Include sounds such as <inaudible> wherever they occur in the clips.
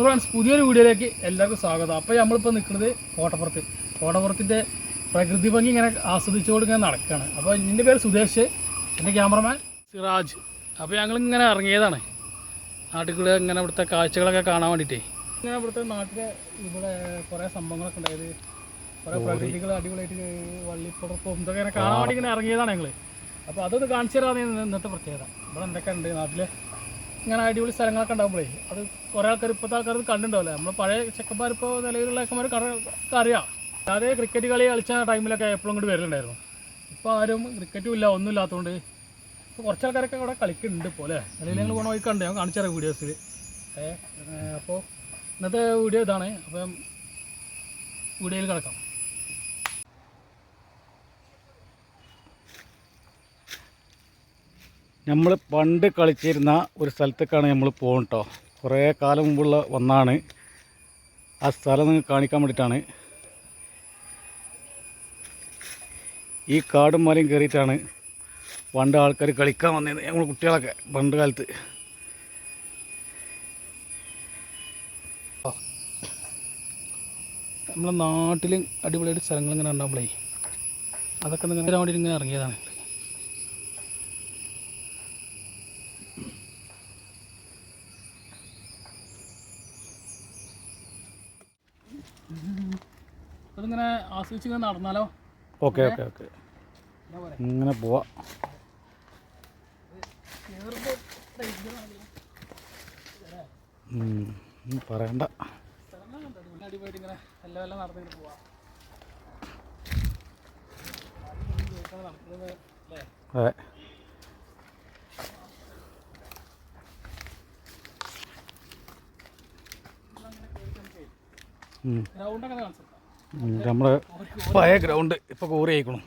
Friends പുതിയൊരു വീഡിയോയിലേക്ക് എല്ലാവർക്കും സ്വാഗതം. അപ്പോൾ നമ്മളിപ്പോൾ നിൽക്കുന്നത് കോട്ടപ്പുറത്ത്. കോട്ടപ്പുറത്തിന്റെ പ്രകൃതി ഭംഗി ഇങ്ങനെ ആസ്വദിച്ചുകൊണ്ട് ഇങ്ങനെ നടക്കുകയാണ്. അപ്പോൾ എന്റെ പേര് സുധേഷ് എന്റെ ക്യാമറമാൻ സിറാജ്. അപ്പോൾ ഞങ്ങളിങ്ങനെ ഇറങ്ങിയതാണ്. നാട്ടിൽ ഇങ്ങനെ ഇവിടുത്തെ കാഴ്ചകളൊക്കെ കാണാൻ വേണ്ടിയിട്ടേ. ഇങ്ങനെ ഇവിടുത്തെ നാട്ടിലെ ഇവിടെ കുറേ സംഭവങ്ങളൊക്കെ ഉണ്ടായത്. കുറേ പ്രകൃതികൾ അടിപൊളിയായിട്ട് വള്ളിപ്പുറപ്പും ഇതൊക്കെ ഇങ്ങനെ കാണാൻ വേണ്ടി ഇങ്ങനെ ഇറങ്ങിയതാണ് ഞങ്ങൾ അപ്പോൾ അതൊന്ന് കാണിച്ചു തരാമെന്ന് ഇന്നത്തെ പ്രത്യേകത. ഇവിടെ എന്തൊക്കെ ഉണ്ട് നാട്ടിൽ ഇങ്ങനെ അടിപൊളി സ്ഥലങ്ങളൊക്കെ ഉണ്ടാകുമ്പോഴേ അത് കുറേ ആൾക്കാർ ഇപ്പോഴത്തെ ആൾക്കാർ ഇത് കണ്ടിട്ടുണ്ടാവില്ല? നമ്മൾ പഴയ ചെക്കന്മാർ ഇപ്പോൾ നിലവിലുള്ള ചെക്കന്മാർ അറിയാം അതായത് ക്രിക്കറ്റ് കളി കളിച്ച ടൈമിലൊക്കെ എപ്പോഴും ഇങ്ങോട്ട് വരലുണ്ടായിരുന്നു. ഇപ്പോൾ ആരും ക്രിക്കറ്റും ഇല്ല ഒന്നും ഇല്ലാത്തതുകൊണ്ട് ഇപ്പോൾ കുറച്ച് ആൾക്കാരൊക്കെ ഇവിടെ കളിക്കുന്നുണ്ട് ഇപ്പോൾ അല്ലേ? അല്ലെങ്കിൽ ഞങ്ങൾ പോണ വഴി കണ്ടു ഞാൻ കാണിച്ചു തരാം വീഡിയോസിൽ അപ്പോൾ ഇന്നത്തെ വീഡിയോ ഇതാണ്. അപ്പം വീഡിയോയിൽ കിടക്കാം. നമ്മൾ പണ്ട് കളിച്ചിരുന്ന ഒരു സ്ഥലത്തേക്കാണ് നമ്മൾ പോകുന്നത് കേട്ടോ കുറേ കാലം മുമ്പുള്ള ഒന്നാണ്. ആ സ്ഥലം നിങ്ങൾക്ക് കാണിക്കാൻ വേണ്ടിയിട്ടാണ്. ഈ കാടും മലയും കയറിയിട്ടാണ് പണ്ട് ആൾക്കാർ കളിക്കാൻ വന്നത് നമ്മൾ കുട്ടികളൊക്കെ പണ്ട് കാലത്ത്. നമ്മളെ നാട്ടിലും അടിപൊളിയായിട്ട് സ്ഥലങ്ങൾ ഇങ്ങനെ ഉണ്ടാകുമ്പോഴേ അതൊക്കെ നിങ്ങൾ വേണ്ടി ഇങ്ങനെ ഇറങ്ങിയതാണ്. അതിങ്ങനെ ആസ്വദിച്ച് ഇങ്ങനെ നടന്നാലോ? Okay okay okay. ഇങ്ങനെ പോവാ. പറയണ്ട. അടിപൊളിയായിട്ട് ഇങ്ങനെ എല്ലാം എല്ലാം നടന്നിങ്ങനെ പോവാം. അതെ. ഗ്രൗണ്ടൊക്കെ കാണിച്ചു? ഉം, നമ്മളെ പഴയ ഗ്രൗണ്ട് ഇപ്പോൾ കോറി ആയിക്കണം.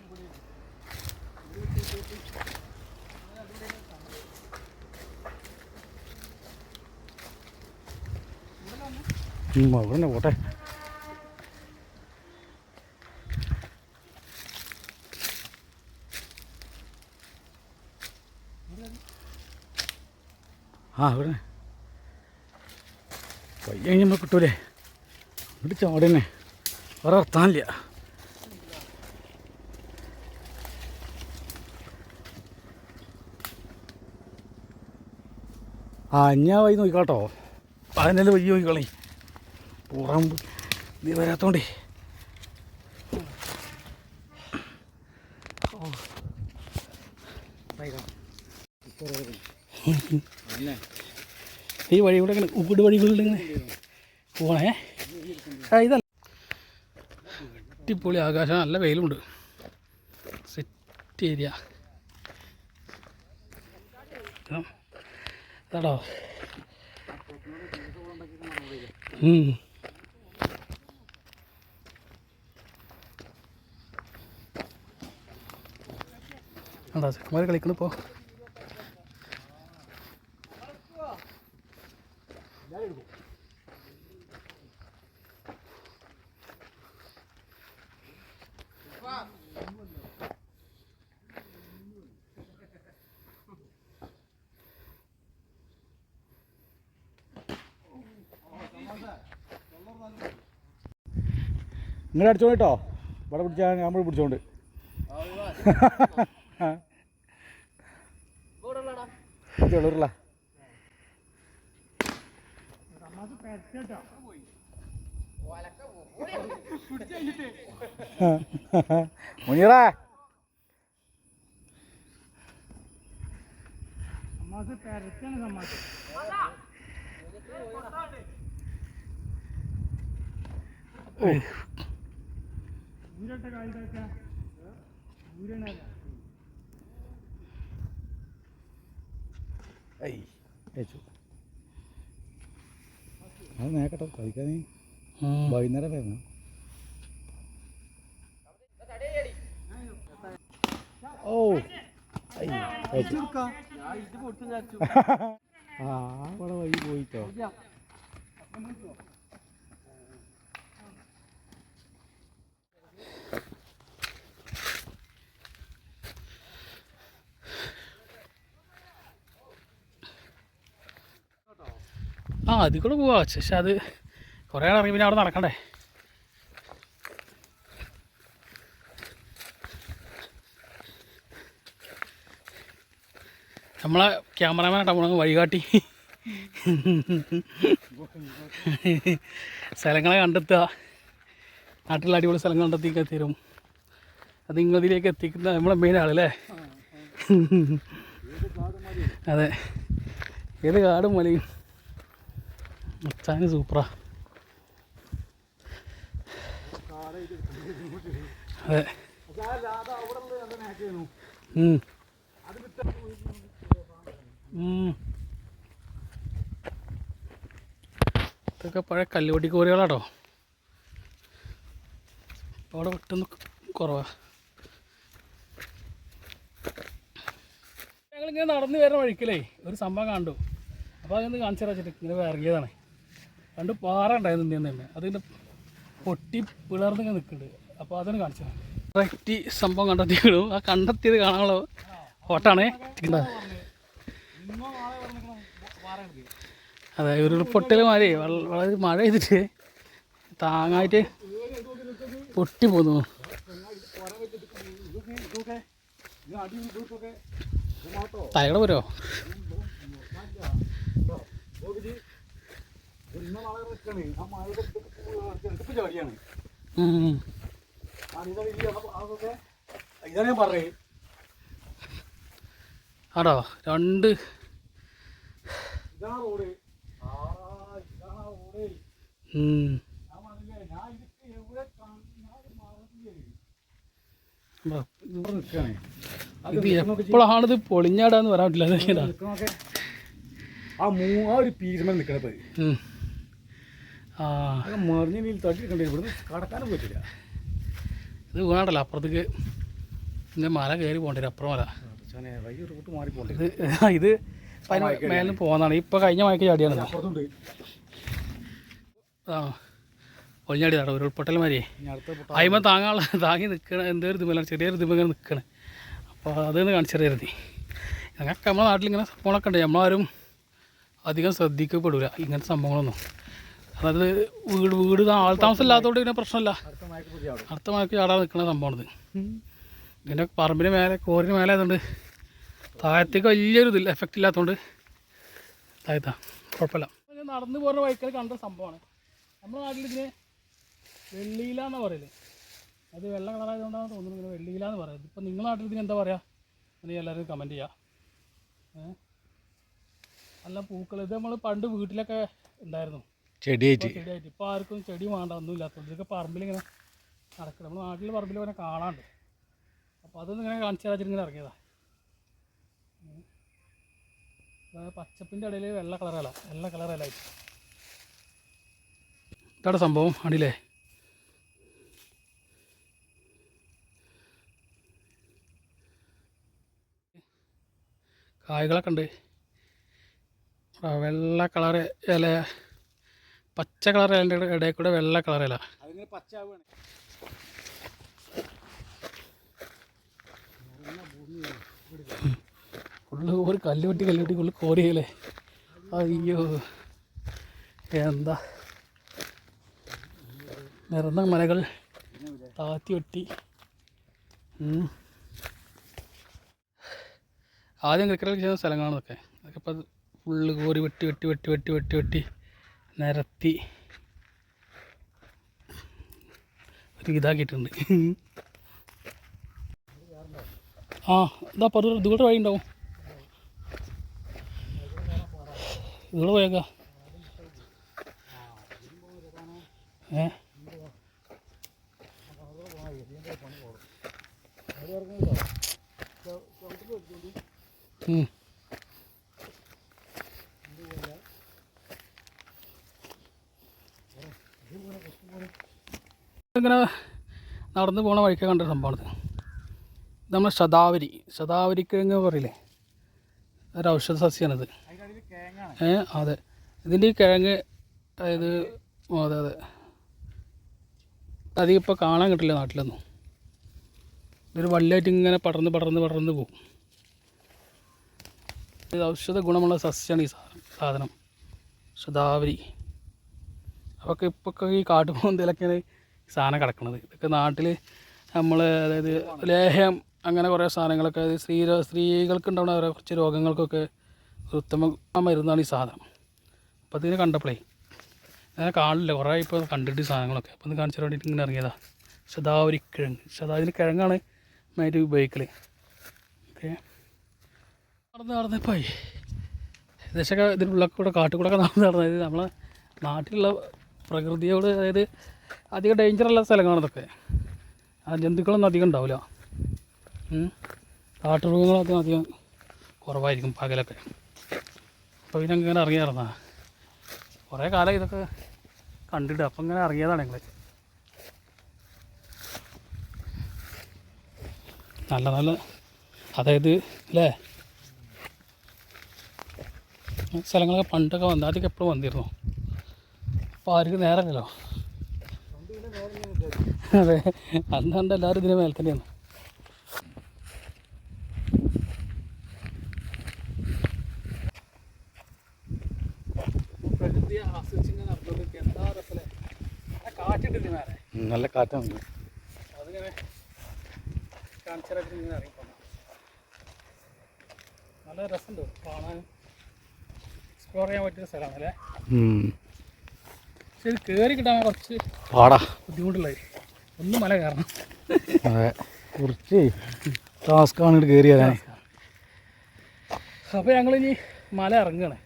അവിടെ പോട്ടെ. ആ അവിടെ പയ്യ കഴിയുമ്പോൾ കിട്ടൂലേ? ഇവിടെ ചാടന്നെ. വേറെ വർത്താനില്ല ആ ഞാൻ വൈ നോക്കിക്കാട്ടോ. അതിനെ വഴി നോക്കിക്കളി. പുറം നീ വരാത്തോണ്ടേ. ഈ വഴി കൂടെ ഇങ്ങനെ ഉപ്പിട് വഴികളിൽ ഇങ്ങനെ പോണേ ഇതല്ല. അടിപൊളി ആകാശം നല്ല വെയിലുണ്ട്. സെറ്റ് ഏരിയ ടോ അതാ ചെക്കന്മാർ കളിക്കണിപ്പോ നിങ്ങൾ അടിച്ചോ കേട്ടോ. ഇവിടെ പിടിച്ചാൽ നമ്മൾ പിടിച്ചോണ്ട്. ചെളൂറില്ല മുനീറേ. ഐ അയച്ചു അത് നേക്കട്ടോ കളിക്കാൻ നീ. വൈകുന്നേരം വരുന്നു ഓ. ആ അവിടെ വൈകി പോയിട്ടോ. ആ അതിൽ കൂടെ പോവാ. പക്ഷെ അത് കുറേ ആൾ ഇറങ്ങി പിന്നെ അവിടെ നടക്കണ്ടേ? നമ്മളെ ക്യാമറാമാൻ നമ്മളെ വഴികാട്ടി. സ്ഥലങ്ങളെ കണ്ടെത്തുക. നാട്ടിലെ അടിപൊളി സ്ഥലങ്ങൾ കണ്ടെത്തിയൊക്കെ തീരും. അത് ഇങ്ങതിലേക്ക് എത്തിക്കുന്ന നമ്മളെ മെയിൻ ആളല്ലേ അതെ. ഏത് കാടും മലയും? മച്ചാന് സൂപ്പറാ അതെ. ഇതൊക്കെ പഴയ കല്ലുപൊടി കോറികളാട്ടോ. അവിടെ പെട്ടെന്ന് കുറവാ. ഞങ്ങളിങ്ങനെ നടന്നു വരുന്ന വഴിക്കലേ ഒരു സംഭവം കണ്ടു. അപ്പോൾ അതൊന്ന് കാണിച്ചു വെച്ചിട്ട് ഇങ്ങനെ ഇറങ്ങിയതാണ് രണ്ട് പാറ ഉണ്ടായിരുന്നു ഇന്ത്യ തന്നെ. അതിന്റെ പൊട്ടി പിളർന്ന് നിൽക്കുന്നുണ്ട്. അപ്പോൾ അതൊന്ന് കാണിച്ചു കറക്റ്റ് സംഭവം കണ്ടെത്തിയു ആ കണ്ടെത്തിയത് കാണാനുള്ള ഫോട്ടാണ്. അതെ ഒരു മാതിരി. വളരെ മഴ ചെയ്തിട്ട് താങ്ങായിട്ട് പൊട്ടി പോന്നു. തലയുടെ പോരോ ഉം. ഇതാണ് ഞാൻ പറഞ്ഞത് ആടോ രണ്ട് ഇതാണ് റോഡ് ആ ഇതാണ് ആ റോഡ് ഉം. ഞാൻ പറഞ്ഞില്ലേ ഞാൻ ഇതൊക്കെ എവിടെ കാണും ഞാൻ മറന്നില്ലേ ബ- ഇവിടെ രണ്ട് ഇത് എപ്പോഴാണിത് പൊളിഞ്ഞാടാന്ന് പറയാൻ പറ്റില്ല ആ മൂ ആ ഒരു പീരുമൽ നിൽക്കണത്. അത് മറിഞ്ഞ നീ തട്ടി കണ്ടില്ല ഇവിടുന്ന് കടക്കാനും പറ്റില്ല. ഇത് വേണ്ടല്ലോ അപ്പുറത്തേക്ക് പിന്നെ മല കയറി പോകേണ്ടി വരും അപ്പുറം മല. വൈകി റൂട്ട് ഇത് ഇത് മേലിൽ പോകുന്നതാണ്. ഇപ്പം കഴിഞ്ഞ മയക്ക് ചാടിയാണ്. ആ പൊളിഞ്ഞാടിയതാട്ടോ ഒരു ഉൾപ്പൊട്ടൽ മാതിരിയേ. അയിമ താങ്ങാനുള്ള താങ്ങി നിൽക്കണ എന്തൊരു ഇതുമല്ല ചെറിയൊരു ഇതുമ്പോൾ ഇങ്ങനെ നിൽക്കണേ അപ്പോൾ അതൊന്ന് കാണിച്ചറിയരുത് ഞങ്ങൾക്ക് നമ്മുടെ നാട്ടിൽ ഇങ്ങനെ സംഭവങ്ങളൊക്കെ ഉണ്ട്. നമ്മളാരും അധികം ശ്രദ്ധിക്കപ്പെടില്ല ഇങ്ങനത്തെ സംഭവങ്ങളൊന്നും. അതായത് വീട് വീട് ആൾ താമസം ഇല്ലാത്തതുകൊണ്ട് പിന്നെ പ്രശ്നമില്ല. മഴയ്ക്ക് ചാടാൻ നിൽക്കുന്ന സംഭവമാണിത്. ഇതിന്റെ പറമ്പിന് മേലെ കോറിന് മേലെ ആയതുകൊണ്ട് താഴത്തേക്ക് വലിയൊരു ഇതില്ല എഫക്റ്റ് ഇല്ലാത്തതുകൊണ്ട് താഴത്താ കുഴപ്പമില്ല. നടന്നു പോകുന്ന വഴിക്കൽ കണ്ട സംഭവമാണ്. നമ്മുടെ നാട്ടിൽ ഇതിന് വെള്ളിയില എന്ന് അത് വെള്ള കളറായതുകൊണ്ടാണ് തോന്നുന്നത് ഇങ്ങനെ വെള്ളിയില എന്ന് പറയുന്നത്. ഇപ്പം നിങ്ങളുടെ നാട്ടിൽ ഇതിന് എന്താ പറയുക അങ്ങനെ എല്ലാവരും കമന്റ് ചെയ്യുക നല്ല പൂക്കൾ ഇത് നമ്മൾ പണ്ട് വീട്ടിലൊക്കെ ഉണ്ടായിരുന്നു. ചെടിയായിട്ട്. ചെടിയായിട്ട്. ആർക്കും ചെടി വേണ്ട ഒന്നും ഇല്ലാത്തത് ഇതൊക്കെ നടക്കണം. നമ്മുടെ നാട്ടിൽ പറമ്പിൽ ഇങ്ങനെ കാണാണ്ട്. അപ്പോൾ അതൊന്നും ഇങ്ങനെ കാണിച്ചു തരാച്ചിട്ട് ഇങ്ങനെ ഇറങ്ങിയതാ. ഉം. ഇത് പച്ചപ്പിന്റെ ഇടയിൽ വെള്ള കളറല്ല വെള്ള കളറല്ല ഇതാണ് സംഭവം. അടിയില്ലേ കായ്കളൊക്കെ ഉണ്ട്. വെള്ള കളറ് ഇല. പച്ച കളർ അതിന്റെ ഇടയിൽ കൂടെ വെള്ള കളറല്ല ഇല. ഫുള്ള് ഒരു കല്ലുവെട്ടി കല്ലുവെട്ടി ഫുള്ള് കോരിയല്ലേ? അയ്യോ എന്താ? നിറന്ന മലകൾ താത്തി വെട്ടി. ആദ്യം ക്രിക്കറ്റ് ചെയ്യുന്ന സ്ഥലങ്ങളാണ് അതൊക്കെ ഇപ്പം ഫുള്ള് കോരി വെട്ടി വെട്ടി വെട്ടി വെട്ടി വെട്ടി വെട്ടി. നിരത്തി ഒരു ഇതാക്കിയിട്ടുണ്ട്. ആ ഇതാ പറ ഇതുകൂടെ വഴി ഉണ്ടാവും. ഇതുകൂടെ പോയേക്കാം. ഏ? ഉം. ഇങ്ങനെ നടന്ന് പോണ വഴിക്ക് കണ്ട സംഭവമാണ് ഇത്. നമ്മൾ ശതാവരി. ശതാവരിക്കിഴങ്ങ് പറയില്ലേ? ഒരു ഔഷധ സസ്യമാണിത് ഏ അതെ. ഇതിന്റെ ഈ കിഴങ്ങ് അതായത് അതെ അതെ. അധികം ഇപ്പോൾ കാണാൻ കിട്ടില്ല നാട്ടിലൊന്നും. ഇതൊരു വള്ളിയായിട്ട് ഇങ്ങനെ പടർന്ന് പടർന്ന് പടർന്ന് പോകും ഇത് ഔഷധ ഗുണമുള്ള സസ്യമാണ് ഈ സാധനം ശതാവരി. അതൊക്കെ ഇപ്പോൾ ഈ കാട്ടുപോന്തലൊക്കെയാണ് സാധനം കിടക്കുന്നത് ഇതൊക്കെ നാട്ടിൽ നമ്മൾ അതായത് ലേഹ്യം അങ്ങനെ കുറേ സാധനങ്ങളൊക്കെ അത് സ്ത്രീ സ്ത്രീകൾക്ക് ഉണ്ടാവുന്ന ഓരോ കുറച്ച് രോഗങ്ങൾക്കൊക്കെ ഉത്തമ മരുന്നാണ് ഈ സാധനം. അപ്പോൾ അതിനെ കണ്ടപ്പോഴേ ഞാൻ കാണില്ല കുറേ ഇപ്പോൾ കണ്ടിട്ട് സാധനങ്ങളൊക്കെ. അപ്പോൾ ഒന്ന് കാണിച്ചു വേണ്ടിയിട്ട് ഇങ്ങനെ ഇറങ്ങിയതാ. ശതാവരി കിഴങ്ങ്. ശതാവരി കിഴങ്ങാണ് മെയിനായിട്ട് ഉപയോഗിക്കൽ ഓക്കെ. നടന്ന് നടന്നപ്പോയി ഏകദേശമൊക്കെ ഇതിന്റെ ഉള്ളൊക്കെ കൂടെ കാട്ടിൽ കൂടെ നടന്ന് നടന്നത് നമ്മളെ നാട്ടിലുള്ള പ്രകൃതിയോട് അതായത് അധികം ഡേഞ്ചർ ഡേഞ്ചറുള്ള സ്ഥലങ്ങളാണ് ഇതൊക്കെ. ആ ജന്തുക്കളൊന്നും അധികം ഉണ്ടാവില്ല. കാട്ടുമൃഗങ്ങളൊക്കെ അധികം കുറവായിരിക്കും പകലൊക്കെ. അപ്പോൾ ഇതൊക്കെ ഇങ്ങനെ ഇറങ്ങി കുറേ കാലം ഇതൊക്കെ കണ്ടിട്ട് അപ്പം ഇങ്ങനെ ഇറങ്ങിയതാണ് ഞങ്ങൾ നല്ല നല്ല അതായത് അല്ലേ സ്ഥലങ്ങളൊക്കെ പണ്ടൊക്കെ വന്നു ആദ്യമൊക്കെ എപ്പോഴും വന്നിരുന്നു. അപ്പോൾ ആർക്കും നേരമില്ലല്ലോ. അതെ. അന്നാണ്ട് എല്ലാവരും ഇതിന് മേൽ തന്നെയാണ്. നല്ല കാറ്റാണ്. അതിങ്ങനെ കാണിച്ചാലായിട്ട് ഇങ്ങനെ ഇറങ്ങിപ്പോണം നല്ല രസമുണ്ട് കാണാൻ എക്സ്പ്ലോർ ചെയ്യാൻ പറ്റിയ സ്ഥലമാണ് അല്ലേ ഉം. പക്ഷെ കയറി കിട്ടാൻ കുറച്ച് പാടാ. ബുദ്ധിമുട്ടുള്ളത് ഒന്ന് മല കയറണം. അതെ. കുറച്ച് ടാസ്ക്കാണ് ഇങ്ങോട്ട് കയറി വരാൻ. അപ്പോൾ ഞങ്ങളിനി മല ഇറങ്ങണേ.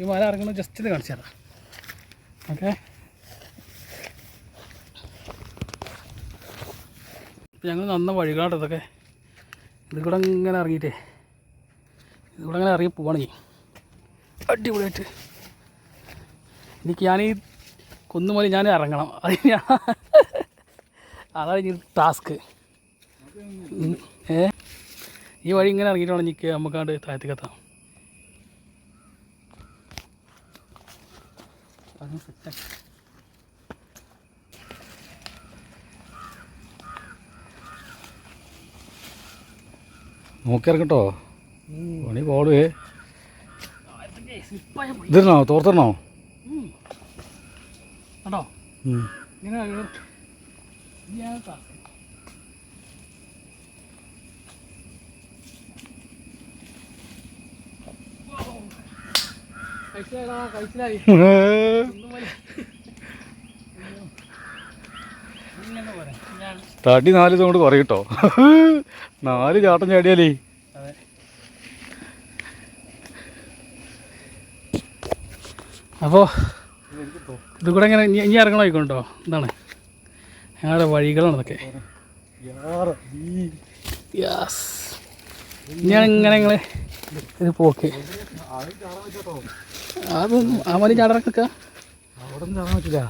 ഈ മല ഇറങ്ങുന്നത് ജസ്റ്റ് ഇത് കാണിച്ചു തരാം. ഓക്കെ ഇപ്പം ഞങ്ങൾ നന്ന വഴികളാണ് ഇതൊക്കെ. ഇത് കൂടെ ഇങ്ങനെ ഇറങ്ങിയിട്ടേ. ഇത് കൂടെ അങ്ങനെ ഇറങ്ങി പോവാണെങ്കിൽ അടിപൊളിയായിട്ട്. എനിക്ക് ഞാൻ ഈ കുന്നുമലി ഞാൻ ഇറങ്ങണം. അത് ഞാൻ അതാണ് ഇനി ടാസ്ക് ഏ? ഈ വഴി ഇങ്ങനെ ഇറങ്ങിയിട്ട് വേണം എനിക്ക് നമുക്കാണ്ട് താഴത്തേക്കെത്താം. അതും സെറ്റാക്കി നോക്കി ഇറങ്ങട്ടോ പണി പോളേ ഇതിരണോ തോർത്തരണോ കേട്ടോ. ഇങ്ങനെ <laughs> ഞാൻ തടി നാല് ഇതുകൊണ്ട് കുറയും കേട്ടോ <laughs> നാല് ചാട്ടം ചാടിയാലേ. അപ്പോ ഇത് കൂടെ ഇങ്ങനെ ഇനി ഇനി എന്താണ് ഞങ്ങളുടെ വഴികളാണ് ഇതൊക്കെ യാസ് ഞാൻ ഇങ്ങനെ ഞങ്ങൾ ഇത് പോക്ക്. അതൊന്നും ആ മതി ചാടാൻ നിൽക്കുക പറ്റില്ല.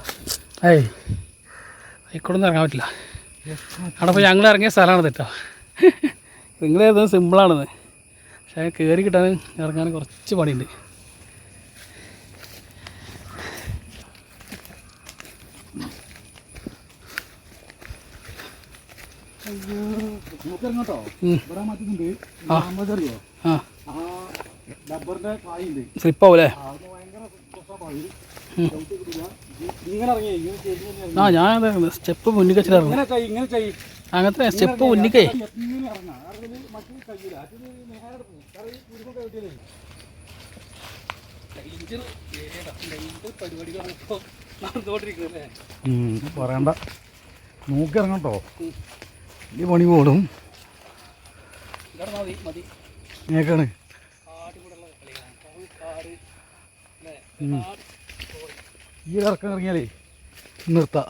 ഏയ് ആയിക്കോട്ടൊന്നും ഇറങ്ങാൻ പറ്റില്ല. അവിടെ ഇപ്പോൾ ഞങ്ങൾ ഇറങ്ങിയ സ്ഥലമാണ് തെറ്റാ നിങ്ങൾ ഏതും സിമ്പിളാണെന്ന് പക്ഷേ കയറി കിട്ടാൻ ഇറങ്ങാൻ കുറച്ച് പണിയുണ്ട് നോക്കി ഇറങ്ങട്ടോ ഉം. ഇവിടെ മാറ്റുന്നുണ്ട് ആ. അറിയോ ആ ആ ഡബ്ബറിന്റെ കായുണ്ട് സ്ലിപ്പാവൂലേ അത് ഭയങ്കര ഇറങ്ങി. ആ ഞാൻ സ്റ്റെപ്പ് മുന്നിൽ ഇറങ്ങും. അങ്ങനത്തെ സ്റ്റെപ്പ് മുന്നിക്കേ. പറയണ്ട. നോക്കി ഈ പണി പോടും ഉം. ഈ ഇറക്കം ഇറങ്ങിയാലേ നിർത്താ.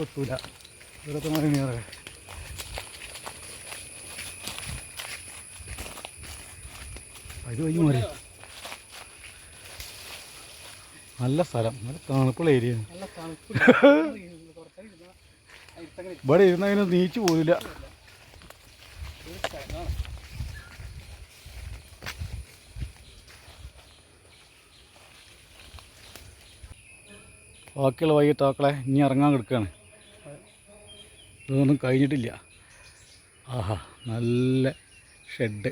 എത്തൂല ദൂരത്ത് മറിയണ അത് വഴി മാറി. നല്ല സ്ഥലം. നല്ല തണുപ്പുള്ള ഏരിയ നല്ല ഇരുന്ന് അതിനെ ഇവിടെ നീച്ചു പോലില്ല ബാക്കിയുള്ള ബാക്കിയുള്ള വൈകിട്ടാക്കളെ ഇനി ഇറങ്ങാൻ കിടക്കുകയാണ് ഇതൊന്നും കഴിഞ്ഞിട്ടില്ല. ആഹാ നല്ല ഷെഡ്.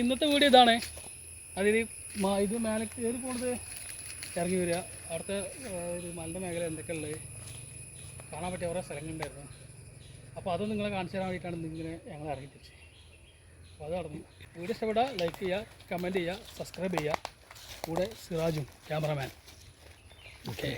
ഇന്നത്തെ വീഡിയോ ഇതാണ്. അതിന് ഇത് മേലെ കയറി പോണത് ഇറങ്ങി വരിക. അവിടുത്തെ ഒരു മലന്റെ മേഖല എന്തൊക്കെ ഉള്ളത് കാണാൻ പറ്റിയ കുറേ സ്ഥലങ്ങളുണ്ടായിരുന്നു. അപ്പോൾ അത് നിങ്ങളെ കാണിച്ചു തരാൻ വേണ്ടിയിട്ടാണ് ഇങ്ങനെ ഞങ്ങൾ ഇറങ്ങി തിരിച്ചത് അപ്പോൾ അത് നടന്നു. വീഡിയോ ഇഷ്ടപ്പെട്ടാൽ ലൈക്ക് ചെയ്യുക കമന്റ് ചെയ്യുക സബ്സ്ക്രൈബ് ചെയ്യുക. കൂടെ സിറാജും ക്യാമറമാൻ ഓക്കെ